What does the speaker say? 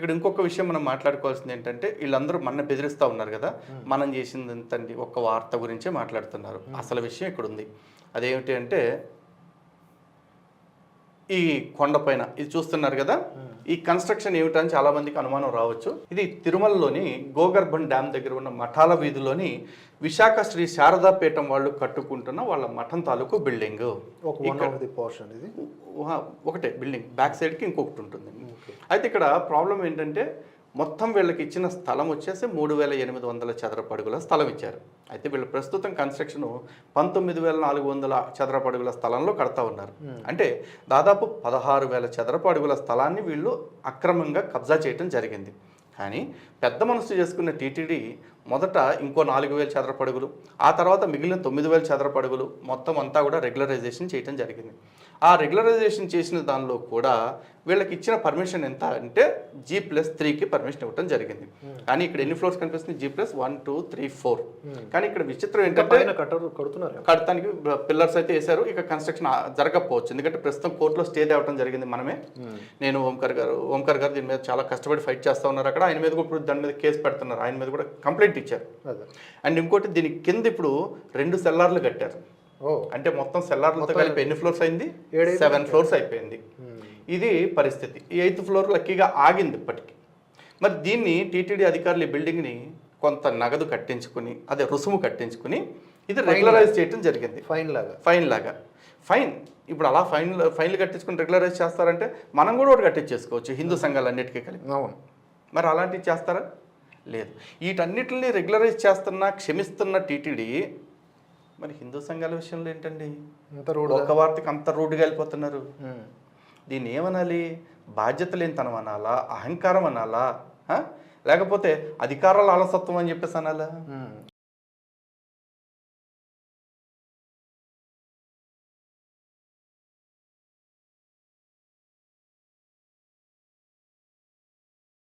ఇక్కడ ఇంకొక విషయం మనం మాట్లాడుకోవాల్సింది ఏంటంటే వీళ్ళందరూ మన బెదిరిస్తూ ఉన్నారు కదా. మనం చేసింది ఎంతండి ఒక్క వార్త గురించే మాట్లాడుతున్నారు. అసలు విషయం ఇక్కడ ఉంది అదేమిటి అంటే ఈ కొండపైన ఇది చూస్తున్నారు కదా? ఈ కన్స్ట్రక్షన్ ఏమిటని చాలా మందికి అనుమానం రావచ్చు. ఇది తిరుమలలోని గోగర్భన్ డ్యామ్ దగ్గర ఉన్న మఠాల వీధిలోని విశాఖ శ్రీ శారదాపీఠం వాళ్ళు కట్టుకుంటున్న వాళ్ళ మఠం తాలూకు బిల్డింగ్. ఒకటే బిల్డింగ్. బ్యాక్ సైడ్కి ఇంకొకటి ఉంటుంది. అయితే ఇక్కడ ప్రాబ్లం ఏంటంటే మొత్తం వీళ్ళకి ఇచ్చిన స్థలం వచ్చేసి మూడు వేల ఎనిమిది వందల చదరపు అడుగుల స్థలం ఇచ్చారు. అయితే వీళ్ళు ప్రస్తుతం కన్స్ట్రక్షన్ పంతొమ్మిది వేల నాలుగు వందల చదరపు అడుగుల స్థలంలో కడతా ఉన్నారు. అంటే దాదాపు పదహారు వేల చదరపు అడుగుల స్థలాన్ని వీళ్ళు అక్రమంగా కబ్జా చేయటం జరిగింది. కానీ పెద్ద మనసు చేసుకున్న టీటీడీ మొదట ఇంకో నాలుగు వేల చదరపు అడుగులు ఆ తర్వాత మిగిలిన తొమ్మిది వేల చదరపు అడుగులు మొత్తం అంతా కూడా రెగ్యులరైజేషన్ చేయటం జరిగింది. ఆ రెగ్యులరైజేషన్ చేసిన దానిలో కూడా వీళ్ళకి ఇచ్చిన పర్మిషన్ ఎంత అంటే జీ ప్లస్ త్రీకి పర్మిషన్ ఇవ్వడం జరిగింది. కానీ ఇక్కడ ఎన్ని ఫ్లోర్స్ కనిపిస్తుంది G plus one two three four కానీ ఇక్కడ విచిత్రం ఏంటంటే కడుతున్నారు కడతానికి పిల్లర్స్ అయితే వేశారు. ఇక కన్స్ట్రక్షన్ జరగకపోవచ్చు. ఎందుకంటే ప్రస్తుతం కోర్టులో స్టే తేవడం జరిగింది మనమే. నేను ఓంకర్ గారు ఓంకర్ గారు దీని మీద చాలా కష్టపడి ఫైట్ చేస్తా ఉన్నారు అక్కడ. ఆయన మీద కూడా ఇప్పుడు దాని మీద కేసు పెడుతున్నారు. ఆయన మీద కూడా కంప్లైంట్ ఇచ్చారు. అండ్ ఇంకోటి దీని కింద ఇప్పుడు రెండు సెల్లార్లు కట్టారు. అంటే మొత్తం సెల్లార్లతో కలిపి ఎన్ని ఫ్లోర్స్ అయింది? సెవెన్ ఫ్లోర్స్ అయిపోయింది. ఇది పరిస్థితి. ఈ ఎయిత్ ఫ్లోర్ లక్కీగా ఆగింది ఇప్పటికి. మరి దీన్ని టీటీడీ అధికారులు ఈ బిల్డింగ్ని కొంత నగదు కట్టించుకుని అదే రుసుము కట్టించుకుని ఇది రెగ్యులరైజ్ చేయడం జరిగింది. ఫైన్ లాగా. ఫైన్ లాగా. ఫైన్ ఇప్పుడు అలా ఫైన్ ఫైన్లు కట్టించుకుని రెగ్యులరైజ్ చేస్తారంటే మనం కూడా ఒకటి కట్టించేసుకోవచ్చు హిందూ సంఘాలన్నిటికీ కలిపి. అవును. మరి అలాంటివి చేస్తారా? లేదు. వీటన్నిటిని రెగ్యులరైజ్ చేస్తున్న క్షమిస్తున్న టీటీడీ మరి హిందూ సంఘాల విషయంలో ఏంటండి? ఒక్క వార్తకి అంత రూడ్గా వెళ్ళిపోతున్నారు. దీన్ని ఏమనాలి? బాధ్యత లేనితనం అనాలా? అహంకారం అనాలా? లేకపోతే అధికారాల అలసత్వం అని చెప్పేసి అనాలా?